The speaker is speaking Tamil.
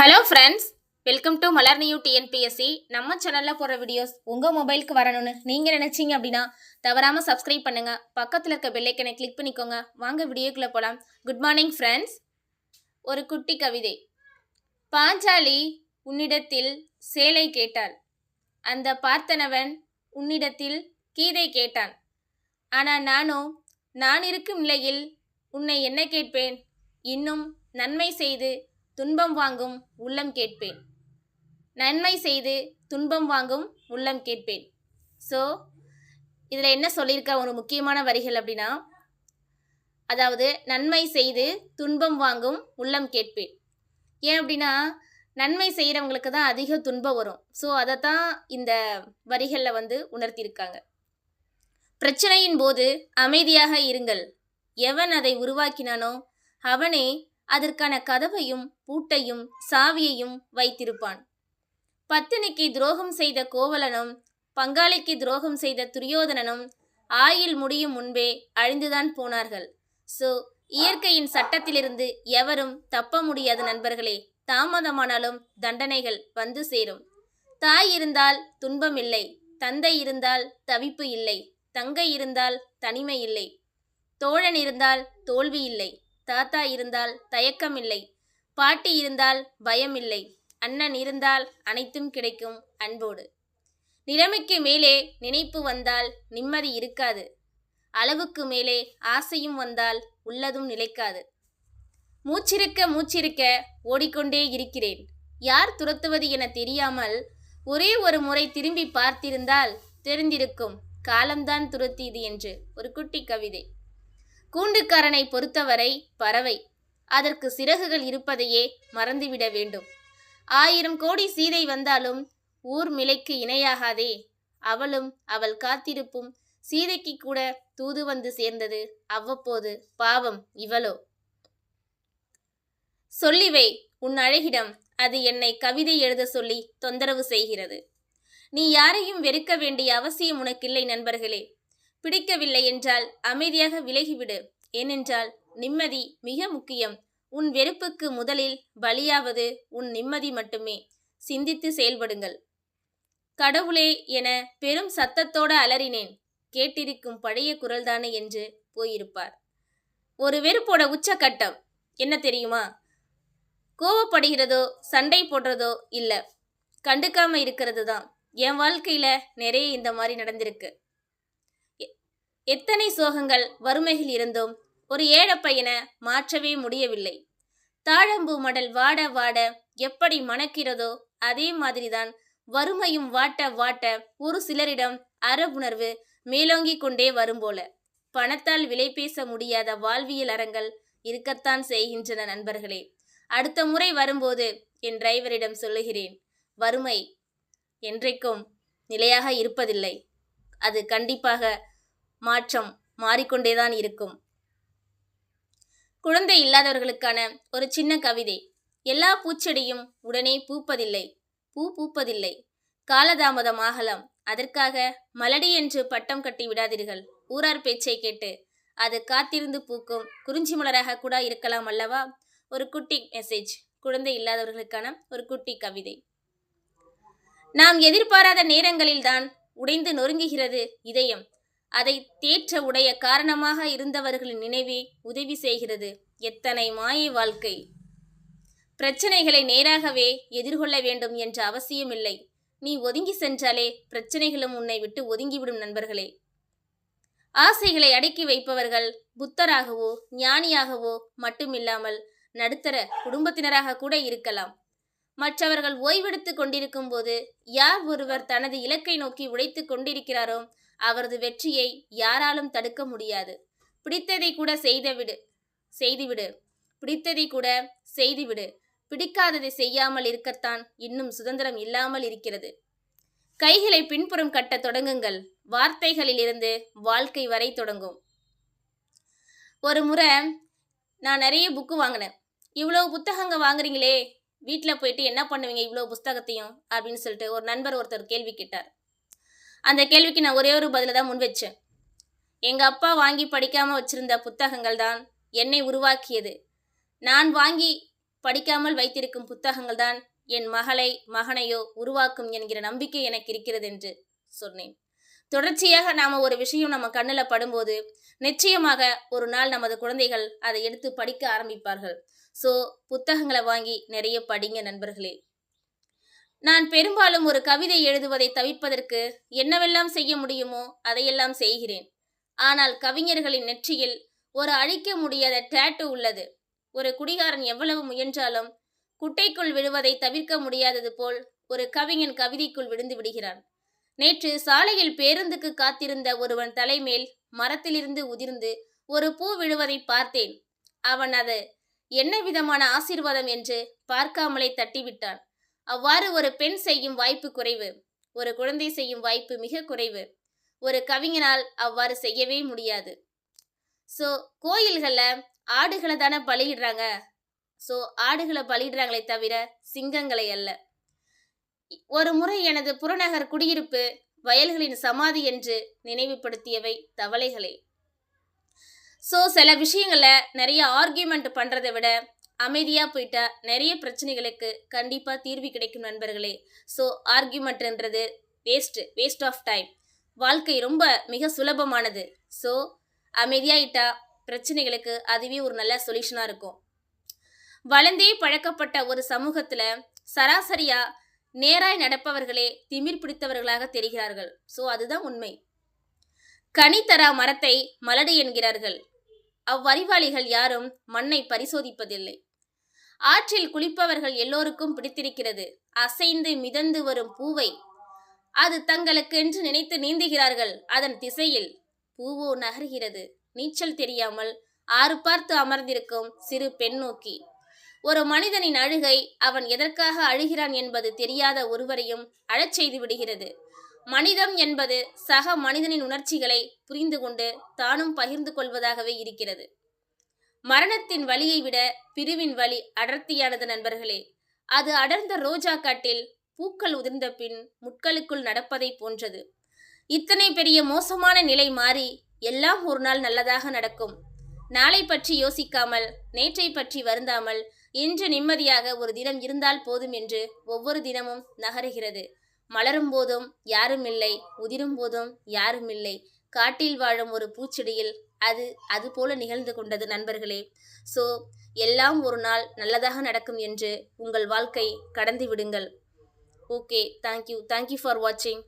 Hello friends welcome to Malar new TNPSC நம்ம சேனலில் போடுற வீடியோஸ் உங்கள் மொபைலுக்கு வரணும்னு நீங்கள் நினச்சிங்க அப்படின்னா தவறாமல் சப்ஸ்கிரைப் பண்ணுங்கள் பக்கத்தில் இருக்க பெல்லைக்கனை கிளிக் பண்ணிக்கோங்க. வாங்க வீடியோக்குள்ளே போகலாம் குட் மார்னிங் ஃப்ரெண்ட்ஸ் ஒரு குட்டி கவிதை. பாஞ்சாலி உன்னிடத்தில் சேலை கேட்டாள். அந்த பார்த்தனவன் உன்னிடத்தில் கீதை கேட்டான். ஆனால் நானோ நான் இருக்கும் நிலையில் உன்னை என்ன கேட்பேன்? இன்னும் நன்மை செய்து துன்பம் வாங்கும் உள்ளம் கேட்பேன். நன்மை செய்து துன்பம் வாங்கும் உள்ளம் கேட்பேன். ஸோ இதில் என்ன சொல்லியிருக்க? ஒரு முக்கியமான வரிகள் அப்படின்னா அதாவது நன்மை செய்து துன்பம் வாங்கும் உள்ளம் கேட்பேன். ஏன் அப்படின்னா நன்மை செய்கிறவங்களுக்கு தான் அதிக துன்பம் வரும். ஸோ அதை தான் இந்த வரிகளில் வந்து உணர்த்தியிருக்காங்க. பிரச்சனையின் போது அமைதியாக இருங்கள். எவன் அதை உருவாக்கினானோ அவனே அதற்கான கதவையும் பூட்டையும் சாவியையும் வைத்திருப்பான். பத்தினிக்கு துரோகம் செய்த கோவலனும் பங்காளிக்கு துரோகம் செய்த துரியோதனனும் ஆயில் முடியும் முன்பே அழிந்துதான் போனார்கள். ஸோ இயற்கையின் சட்டத்திலிருந்து எவரும் தப்ப முடியாது நண்பர்களே தாமதமானாலும் தண்டனைகள் வந்து சேரும். தாய் இருந்தால் துன்பம் இல்லை தந்தை இருந்தால் தவிப்பு இல்லை தங்கை இருந்தால் தனிமை இல்லை தோழன் இருந்தால் தோல்வி இல்லை. தாத்தா இருந்தால் தயக்கம் இல்லை பாட்டி இருந்தால் பயம் இல்லை அண்ணன் இருந்தால் அனைத்தும் கிடைக்கும் அன்போடு. நிலைமைக்கு மேலே நினைப்பு வந்தால் நிம்மதி இருக்காது. அளவுக்கு மேலே ஆசையும் வந்தால் உள்ளதும் நிலைக்காது. மூச்சிருக்க மூச்சிருக்க ஓடிக்கொண்டே இருக்கிறேன். யார் துரத்துவது என தெரியாமல் ஒரே ஒரு முறை திரும்பி பார்த்திருந்தால் தெரிந்திருக்கும். காலம்தான் துரத்தியது என்று. ஒரு குட்டி கவிதை. கூண்டுக்காரனை பொறுத்தவரை பறவை. அதற்கு சிறகுகள் இருப்பதையே மறந்துவிட வேண்டும். ஆயிரம் கோடி சீதை வந்தாலும் ஊர் மிலைக்கு இணையாகாதே. அவளும் அவள் காத்திருப்பும் சீதைக்கு கூட தூது வந்து சேர்ந்தது அவ்வப்போது பாவம் இவளோ. சொல்லிவை உன் அழகிடம் அது என்னை கவிதை எழுத சொல்லி தொந்தரவு செய்கிறது. நீ யாரையும் வெறுக்க வேண்டிய அவசியம் உனக்கில்லை நண்பர்களே. பிடிக்கவில்லை என்றால் அமைதியாக விலகிவிடு. ஏனென்றால் நிம்மதி மிக முக்கியம். உன் வெறுப்புக்கு முதலில் பலியாவது உன் நிம்மதி மட்டுமே. சிந்தித்து செயல்படுங்கள். கடவுளே என பெரும் சத்தத்தோடு அலறினேன். கேட்டிருக்கும் பழைய குரல்தானே என்று போயிருப்பார். ஒரு வெறுப்போட உச்சக்கட்டம். என்ன தெரியுமா? கோவப்படுகிறதோ சண்டை போடுறதோ இல்லை. கண்டுக்காம இருக்கிறது தான் என் வாழ்க்கையில நிறைய இந்த மாதிரி நடந்திருக்கு. எத்தனை சோகங்கள் வறுமையில் இருந்தும். ஒரு ஏழை பையனை மாற்றவே முடியவில்லை. தாழம்பூ மடல் வாட வாட எப்படி மணக்கிறதோ அதே மாதிரிதான் வறுமையும் வாட்ட வாட்ட ஒரு சிலரிடம் அறவுணர்வு மேலோங்கிக் கொண்டே வரும் போல. பணத்தால் விலை பேச முடியாத வாழ்வியல் அறங்கள் இருக்கத்தான் செய்கின்றன நண்பர்களே. அடுத்த முறை வரும்போது என் டிரைவரிடம் சொல்லுகிறேன் வறுமை என்றைக்கும் நிலையாக இருப்பதில்லை. அது கண்டிப்பாக மாற்றம் மாறிக்கொண்டேதான் இருக்கும். குழந்தை இல்லாதவர்களுக்கான ஒரு சின்ன கவிதை. எல்லா பூச்செடியும் உடனே பூப்பதில்லை. பூ பூப்பதில்லை. காலதாமதம் ஆகலாம். அதற்காக மலடி என்று பட்டம் கட்டி விடாதீர்கள். ஊரார் பேச்சை கேட்டு அது காத்திருந்து பூக்கும். குறிஞ்சி மலராக கூட இருக்கலாம் அல்லவா? ஒரு குட்டி மெசேஜ் குழந்தை இல்லாதவர்களுக்கான ஒரு குட்டி கவிதை. நாம் எதிர்பாராத நேரங்களில்தான் உடைந்து நொறுங்குகிறது இதயம். அதை தேற்ற உடைய காரணமாக இருந்தவர்களின் நினைவே உதவி செய்கிறது. எத்தனை மாயை வாழ்க்கை! பிரச்சனைகளை நேராகவே எதிர்கொள்ள வேண்டும் என்ற அவசியமில்லை. நீ ஒதுங்கி சென்றாலே பிரச்சனைகளும் உன்னை விட்டு ஒதுங்கிவிடும் நண்பர்களே. ஆசைகளை அடக்கி வைப்பவர்கள் புத்தராகவோ ஞானியாகவோ மட்டுமில்லாமல் நடுத்தர குடும்பத்தினராக கூட இருக்கலாம். மற்றவர்கள் ஓய்வெடுத்து கொண்டிருக்கும் போது யார் ஒருவர் தனது இலக்கை நோக்கி உழைத்து கொண்டிருக்கிறாரோ அவரது வெற்றியை யாராலும் தடுக்க முடியாது. பிடித்ததை கூட செய்துவிடு. செய்துவிடு. பிடித்ததை கூட செய்துவிடு. பிடிக்காததை செய்யாமல் இருக்கத்தான் இன்னும் சுதந்திரம் இல்லாமல் இருக்கிறது. கைகளை பின்புறம் கட்ட தொடங்குங்கள். வார்த்தைகளிலிருந்து வாழ்க்கை வரை தொடங்கும். ஒரு முறை நான் நிறைய புக்கு வாங்கினேன். இவ்வளோ புத்தகங்க வாங்குறீங்களே வீட்டில் போயிட்டு என்ன பண்ணுவீங்க இவ்வளோ புஸ்தகத்தையும்? அப்படின்னு சொல்லிட்டு ஒரு நண்பர் ஒருத்தர் கேள்வி கேட்டார். அந்த கேள்விக்கு நான் ஒரே ஒரு பதில தான் முன் வச்சேன். எங்கள் அப்பா வாங்கி படிக்காமல் வச்சிருந்த புத்தகங்கள் தான் என்னை உருவாக்கியது. நான் வாங்கி படிக்காமல் வைத்திருக்கும் புத்தகங்கள் தான் என் மகளை மகனையோ உருவாக்கும் என்கிற நம்பிக்கை எனக்கு இருக்கிறது என்று சொன்னேன். தொடர்ச்சியாக நாம் ஒரு விஷயம் நம்ம கண்ணில் படும்போது நிச்சயமாக ஒரு நாள் நமது குழந்தைகள் அதை எடுத்து படிக்க ஆரம்பிப்பார்கள். ஸோ புத்தகங்களை வாங்கி நிறைய படிங்க நண்பர்களே. நான் பெரும்பாலும் ஒரு கவிதை எழுதுவதை தவிர்ப்பதற்கு என்னவெல்லாம் செய்ய முடியுமோ அதையெல்லாம் செய்கிறேன். ஆனால் கவிஞர்களின் நெற்றியில் ஒரு அழிக்க முடியாத டேட்டு உள்ளது. ஒரு குடிகாரன் எவ்வளவு முயன்றாலும் குட்டைக்குள் விழுவதை தவிர்க்க முடியாதது போல் ஒரு கவிஞன் கவிதைக்குள் விழுந்து விடுகிறான். நேற்று சாலையில் பேருந்துக்கு காத்திருந்த ஒருவன் தலைமேல் மரத்திலிருந்து உதிர்ந்து ஒரு பூ விழுவதை பார்த்தேன். அவன் அது என்ன விதமான ஆசீர்வாதம் என்று பார்க்காமலே தட்டிவிட்டான். அவ்வாறு ஒரு பெண் செய்யும் வாய்ப்பு குறைவு. ஒரு குழந்தை செய்யும் வாய்ப்பு மிக குறைவு. ஒரு கவிஞனால் அவ்வாறு செய்யவே முடியாது. ஸோ கோயில்களில் ஆடுகளை தானே பலியிடுறாங்க. ஸோ ஆடுகளை பலியிடுறாங்களே தவிர சிங்கங்களை அல்ல. ஒரு முறை எனது புறநகர் குடியிருப்பு வயல்களின் சமாதி என்று நினைவுபடுத்தியவை தவளைகளே. ஸோ சில விஷயங்களை நிறைய ஆர்கியூமெண்ட் பண்ணுறதை விட அமைதியாக போயிட்டா நிறைய பிரச்சனைகளுக்கு கண்டிப்பாக தீர்வு கிடைக்கும் நண்பர்களே. ஸோ ஆர்கியூமெண்ட்ன்றது வேஸ்ட்டு வேஸ்ட் ஆஃப் டைம் வாழ்க்கை ரொம்ப மிக சுலபமானது. ஸோ அமைதியாகிட்டால் பிரச்சனைகளுக்கு அதுவே ஒரு நல்ல சொல்யூஷனாக இருக்கும். வளர்ந்தே பழக்கப்பட்ட ஒரு சமூகத்தில் சராசரியாக நேராய் நடப்பவர்களே திமிர் பிடித்தவர்களாக தெரிகிறார்கள். ஸோ அதுதான் உண்மை. கனித்தரா மரத்தை மலடு என்கிறார்கள். அவ்வறிவாளிகள் யாரும் மண்ணை பரிசோதிப்பதில்லை. ஆற்றில் குளிப்பவர்கள் எல்லோருக்கும் பிடித்திருக்கிறது. அசைந்து மிதந்து வரும் பூவை அது தங்களுக்கு என்று நினைத்து நீந்துகிறார்கள். அதன் திசையில் பூவோ நகர்கிறது. நீச்சல் தெரியாமல் ஆறு பார்த்து அமர்ந்திருக்கும் சிறு பெண் நோக்கி ஒரு மனிதனின் அழுகை அவன் எதற்காக அழுகிறான் என்பது தெரியாத ஒருவரையும் அழச் செய்து விடுகிறது. மனிதம் என்பது சக மனிதனின் உணர்ச்சிகளை புரிந்து கொண்டு தானும் பகிர்ந்து கொள்வதாகவே இருக்கிறது. மரணத்தின் வலியை விட பிரிவின் வலி அடர்த்தியானது நண்பர்களே. அது அடர்ந்த ரோஜா காட்டில் பூக்கள் உதிர்ந்த பின் முட்களுக்குள் நடப்பதை போன்றது. இத்தனை பெரிய மோசமான நிலை மாறி எல்லாம் ஒரு நாள் நல்லதாக நடக்கும். நாளை பற்றி யோசிக்காமல் நேற்றை பற்றி வருந்தாமல் இன்று நிம்மதியாக ஒரு தினம் இருந்தால் போதும் என்று ஒவ்வொரு தினமும் நகருகிறது. மலரும் போதும் யாரும் இல்லை உதிரும் போதும் யாரும் இல்லை காட்டில் வாழும் ஒரு பூச்செடியில் அது அது போல நிகழ்ந்து கொண்டது நண்பர்களே. ஸோ எல்லாம் ஒரு நாள் நல்லதாக நடக்கும் என்று உங்கள் வாழ்க்கை கடந்து விடுங்கள். ஓகே தேங்க்யூ தேங்க்யூ ஃபார் வாட்சிங்